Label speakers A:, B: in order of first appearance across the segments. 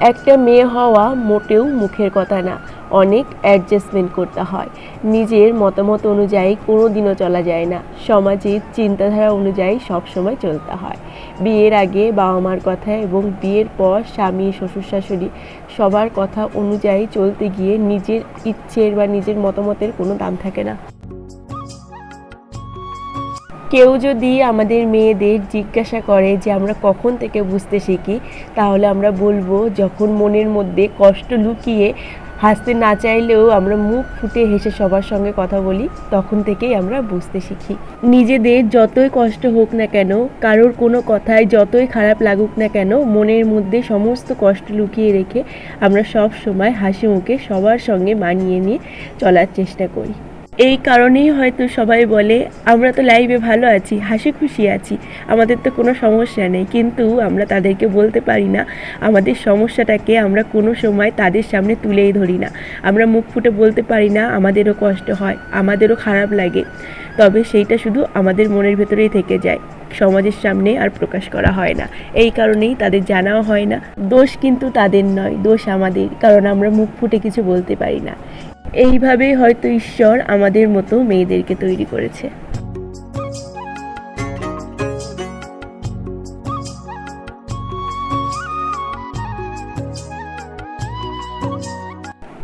A: একটা মেয়ে হওয়া মোটেও মুখের কথা না। অনেক অ্যাডজাস্টমেন্ট করতে হয়। নিজের মতামত অনুযায়ী কোনো দিনও চলা যায় না। সমাজের চিন্তাধারা অনুযায়ী সবসময় চলতে হয়। বিয়ের আগে বাবা মার কথা এবং বিয়ের পর স্বামী, শ্বশুর, শাশুড়ি সবার কথা অনুযায়ী চলতে গিয়ে নিজের ইচ্ছের বা নিজের মতামতের কোনো দাম থাকে না। কেউ যদি আমাদের মেয়েদের জিজ্ঞাসা করে যে আমরা কখন থেকে বুঝতে শিখি, তাহলে আমরা বলব যখন মনের মধ্যে কষ্ট লুকিয়ে হাসতে না চাইলেও আমরা মুখ ফুটে হেসে সবার সঙ্গে কথা বলি, তখন থেকেই আমরা বুঝতে শিখি। নিজেদের যতই কষ্ট হোক না কেন, কারোর কোনো কথায় যতই খারাপ লাগুক না কেন, মনের মধ্যে সমস্ত কষ্ট লুকিয়ে রেখে আমরা সব সময় হাসি মুখে সবার সঙ্গে মানিয়ে নিয়ে চলার চেষ্টা করি। এই কারণেই হয়তো সবাই বলে, আমরা তো লাইভে ভালো আছি হাসি খুশি আছি, আমাদের তো কোনো সমস্যা নেই। কিন্তু আমরা তাদেরকে বলতে পারি না, আমাদের সমস্যাটাকে আমরা কোনো সময় তাদের সামনে তুলেই ধরি না। আমরা মুখ ফুটে বলতে পারি না, আমাদেরও কষ্ট হয়, আমাদেরও খারাপ লাগে। তবে সেইটা শুধু আমাদের মনের ভেতরেই থেকে যায়, সমাজের সামনে আর প্রকাশ করা হয় না। এই কারণেই তাদের জানাও হয় না, দোষ কিন্তু তাদের নয়, দোষ আমাদের, কারণ আমরা মুখ ফুটে কিছু বলতে পারি না। এইভাবেই হয়তো ঈশ্বর আমাদের মতো মেয়েদেরকে তৈরি করেছে।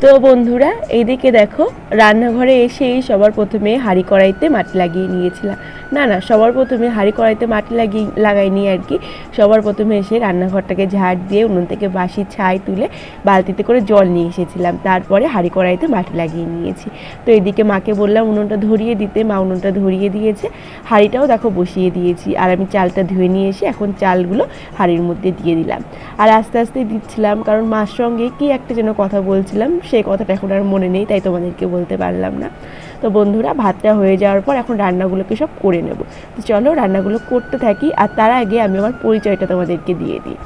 A: তো বন্ধুরা এইদিকে দেখো রান্নাঘরে এসেই সবার প্রথমে হাঁড়ি কড়াইতে মাটি লাগিয়ে নিয়েছিলাম। না না, সবার প্রথমে হাঁড়ি কড়াইতে মাটি লাগিয়ে লাগাইনি আর কি। সবার প্রথমে এসে রান্নাঘরটাকে ঝাড় দিয়ে উনুন থেকে বাসি ছাই তুলে বালতিতে করে জল নিয়ে এসেছিলাম। তারপরে হাঁড়ি কড়াইতে মাটি লাগিয়ে নিয়েছি। তো এদিকে মাকে বললাম, উনুনটা ধরিয়ে দিতে। মা উনুনটা ধরিয়ে দিয়েছে। হাঁড়িটাও দেখো বসিয়ে দিয়েছি। আর আমি চালটা ধুয়ে নিয়ে এসে এখন চালগুলো হাঁড়ির মধ্যে দিয়ে দিলাম। আর আস্তে আস্তে দিচ্ছিলাম, কারণ মার সঙ্গে কি একটা যেন কথা বলছিলাম সেই কথাটা এখন আর মনে নেই, তাই তোমাদেরকে বলতে পারলাম না। তো বন্ধুরা, ভাতটা হয়ে যাওয়ার পর এখন রান্নাগুলোকে সব করে নেব। তো চলো রান্নাগুলো করতে থাকি আর তার আগে আমি আমার পরিচয়টা তোমাদেরকে দিয়ে দিই।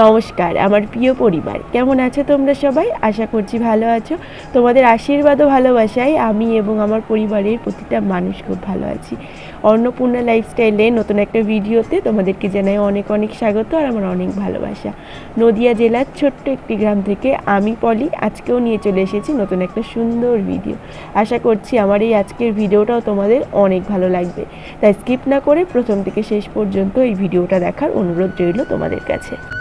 A: নমস্কার, আমার প্রিয় পরিবার, কেমন আছো তোমরা সবাই? আশা করছি ভালো আছো। তোমাদের আশীর্বাদও ভালোবাসায় আমি এবং আমার পরিবারের প্রতিটা মানুষ খুব ভালো আছি। অন্নপূর্ণা লাইফস্টাইলে নতুন একটা ভিডিওতে তোমাদেরকে জানাই অনেক অনেক স্বাগত আর আমার অনেক ভালোবাসা। নদিয়া জেলার ছোট্ট একটি গ্রাম থেকে আমি পলি, আজকেও নিয়ে চলে এসেছি নতুন একটা সুন্দর ভিডিও। আশা করছি আমার এই আজকের ভিডিওটাও তোমাদের অনেক ভালো লাগবে। তাই স্কিপ না করে প্রথম থেকে শেষ পর্যন্ত এই ভিডিওটা দেখার অনুরোধ রইল তোমাদের কাছে।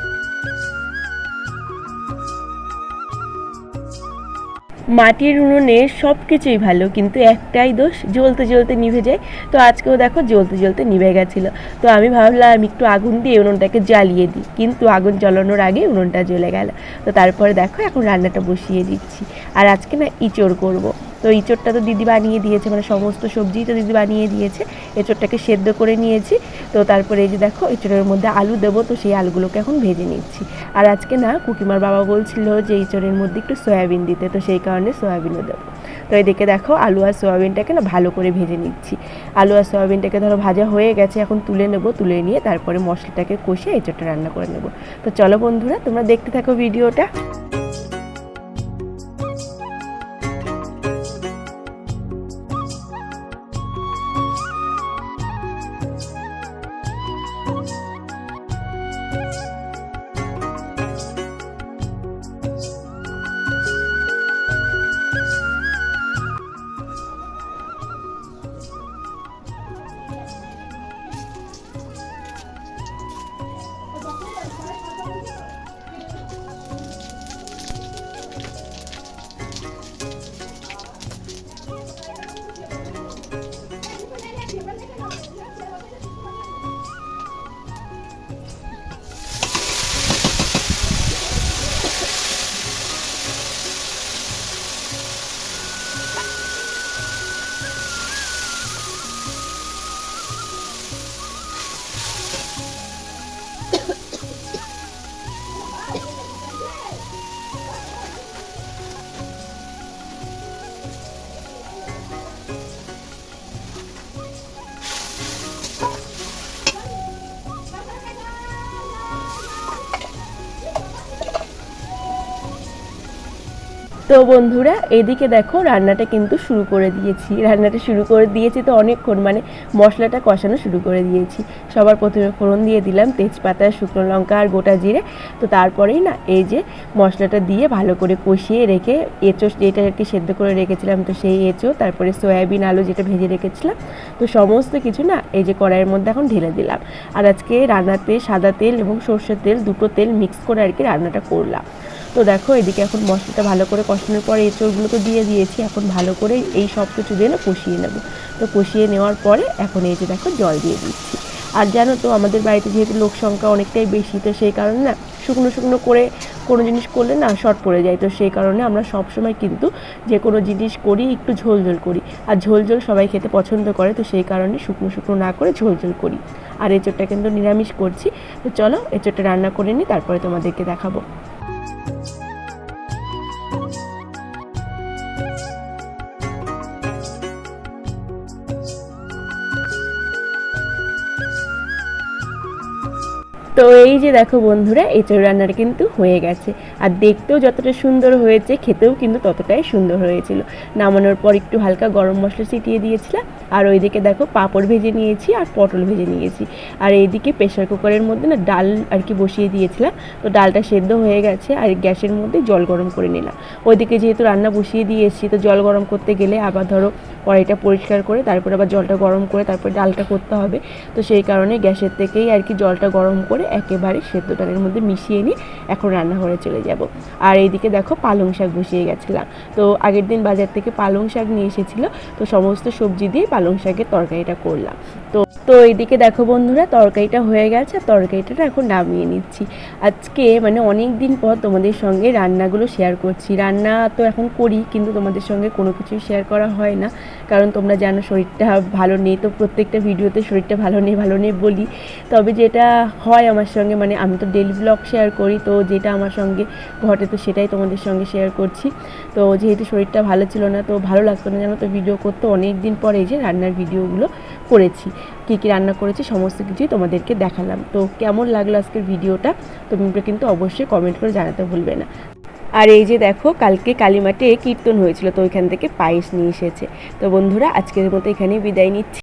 A: মাটির উনুনে সব কিছুই ভালো, কিন্তু একটাই দোষ, জ্বলতে জ্বলতে নিভে যায়। তো আজকেও দেখো জ্বলতে জ্বলতে নিভে গেছিল। তো আমি ভাবলাম একটু আগুন দিয়ে উনুনটাকে জ্বালিয়ে দিই, কিন্তু আগুন জ্বালানোর আগে উনুনটা জ্বলে গেল। তো তারপরে দেখো এখন রান্নাটা বসিয়ে দিচ্ছি। আর আজকে না ইচড় করব। তো ইঁচড়টা তো দিদি বানিয়ে দিয়েছে মানে সমস্ত সবজিই তো দিদি বানিয়ে দিয়েছে। এঁচড়টাকে সেদ্ধ করে নিয়েছি। তো তারপরে এই যে দেখো, এঁচড়ের মধ্যে আলু দেবো, তো সেই আলুগুলোকে এখন ভেজে নিচ্ছি। আর আজকে না, কুকিমার বাবা বলছিল যে এঁচড়ের মধ্যে একটু সয়াবিন দিতে, তো সেই কারণে সয়াবিনও দেবো। তো এদিকে দেখো, আলু আর সয়াবিনটাকে না ভালো করে ভেজে নিচ্ছি। আলু আর সয়াবিনটাকে ধরো ভাজা হয়ে গেছে, এখন তুলে নেব, তুলে নিয়ে তারপরে মশলাটাকে কষে এঁচড়টা রান্না করে নেব। তো চলো বন্ধুরা, তোমরা দেখতে থাকো ভিডিওটা। তো বন্ধুরা, এদিকে দেখো রান্নাটা কিন্তু শুরু করে দিয়েছি। রান্নাটা শুরু করে দিয়েছি তো অনেকক্ষণ মানে মশলাটা কষানো শুরু করে দিয়েছি। সবার প্রথমে ফোড়ন দিয়ে দিলাম, তেজপাতা, শুকনো লঙ্কা আর গোটা জিরে। তো তারপরেই না, এই যে মশলাটা দিয়ে ভালো করে কষিয়ে রেখে এঁচো যেটা আর কি সেদ্ধ করে রেখেছিলাম, তো সেই এঁচো তারপরে সয়াবিন, আলু যেটা ভেজে রেখেছিলাম, তো সমস্ত কিছু না এই যে কড়াইয়ের মধ্যে এখন ঢেলে দিলাম। আর আজকে রান্নাতে সাদা তেল এবং সর্ষের তেল, দুটো তেল মিক্স করে আর কি রান্নাটা করলাম। তো দেখো, এদিকে এখন মশলাটা ভালো করে কষানোর পরে এঁচড়গুলো তো দিয়ে দিয়েছি, এখন ভালো করে এই সব কিছু দিয়ে কষিয়ে নেব। তো কষিয়ে নেওয়ার পরে এখন এই যে দেখো, জল দিয়ে দিচ্ছি। আর জানো তো, আমাদের বাড়িতে যেহেতু লোক সংখ্যা অনেকটাই বেশি, তো সেই কারণে না শুকনো শুকনো করে কোনো জিনিস করলে না শর্ট পড়ে যায়। তো সেই কারণে আমরা সব সময় কিন্তু যে কোনো জিনিস করি, একটু ঝোল ঝোল করি। আর ঝোল ঝোল সবাই খেতে পছন্দ করে, তো সেই কারণে শুকনো শুকনো না করে ঝোল ঝোল করি। আর এঁচোড়টা কিন্তু নিরামিষ করছি। তো চলো, এঁচোড়টা রান্না করে নিই, তারপরে তোমাদেরকে দেখাবো। Thank you. তো এই যে দেখো বন্ধুরা এঁচড় রান্নাটা কিন্তু হয়ে গেছে। আর দেখতেও যতটা সুন্দর হয়েছে, খেতেও কিন্তু ততটাই সুন্দর হয়েছিল। নামানোর পর একটু হালকা গরম মশলা ছিটিয়ে দিয়েছিলাম, আর ওইদিকে দেখো পাঁপড় ভেজে নিয়েছি আর পটল ভেজে নিয়েছি। আর এইদিকে প্রেশার কুকারের মধ্যে না ডাল আর কি বসিয়ে দিয়েছিলাম, তো ডালটা সেদ্ধ হয়ে গেছে আর গ্যাসের মধ্যে জল গরম করে নিলাম। ওইদিকে যেহেতু রান্না বসিয়ে দিয়ে এসেছি তো জল গরম করতে গেলে আবার ধরো কড়াইটা পরিষ্কার করে, তারপরে আবার জলটা গরম করে তারপরে ডালটা করতে হবে। তো সেই কারণে গ্যাসের থেকেই আর কি জলটা গরম করে একেবারে সেদ্ধ ডালের মধ্যে মিশিয়ে নিয়ে এখন রান্নাঘরে চলে যাব। আর এইদিকে দেখো পালং শাক বসিয়ে গেছিলাম। তো আগের দিন বাজার থেকে পালং শাক নিয়ে এসেছিল, তো সমস্ত সবজি দিয়ে পালং শাকের তরকারিটা করলাম। তো তো এইদিকে দেখো বন্ধুরা, তরকারিটা হয়ে গেছে তরকারিটা এখন নামিয়ে নিচ্ছি। আজকে মানে অনেক দিন পর তোমাদের সঙ্গে রান্নাগুলো শেয়ার করছি। রান্না তো এখন করি, কিন্তু তোমাদের সঙ্গে কোনো কিছুই শেয়ার করা হয় না। কারণ তোমরা জানো শরীরটা ভালো নেই, তো প্রত্যেকটা ভিডিওতে শরীরটা ভালো নেই ভালো নেই বলি। তবে যেটা হয় আমার সঙ্গে মানে আমি তো ডেলি ব্লগ শেয়ার করি, তো যেটা আমার সঙ্গে ঘটে, তো সেটাই তোমাদের সঙ্গে শেয়ার করছি। তো যেহেতু শরীরটা ভালো ছিল না, তো ভালো লাগতো না, জানো তো ভিডিও করতে। অনেক দিন পরে এই যে রান্নার ভিডিওগুলো করেছি, কী কী রান্না করেছি, সমস্ত কিছুই তোমাদেরকে দেখালাম। তো কেমন লাগল আজকের ভিডিওটা তোমরা কিন্তু অবশ্যই কমেন্ট করে জানাতে ভুলবে না। আর এই যে দেখো, কালকে কালীমাটে কীর্তন হয়েছিল, তো ওইখান থেকে পায়েস নিয়ে এসেছে। তো বন্ধুরা, আজকের মতো এখানেই বিদায় নিচ্ছি।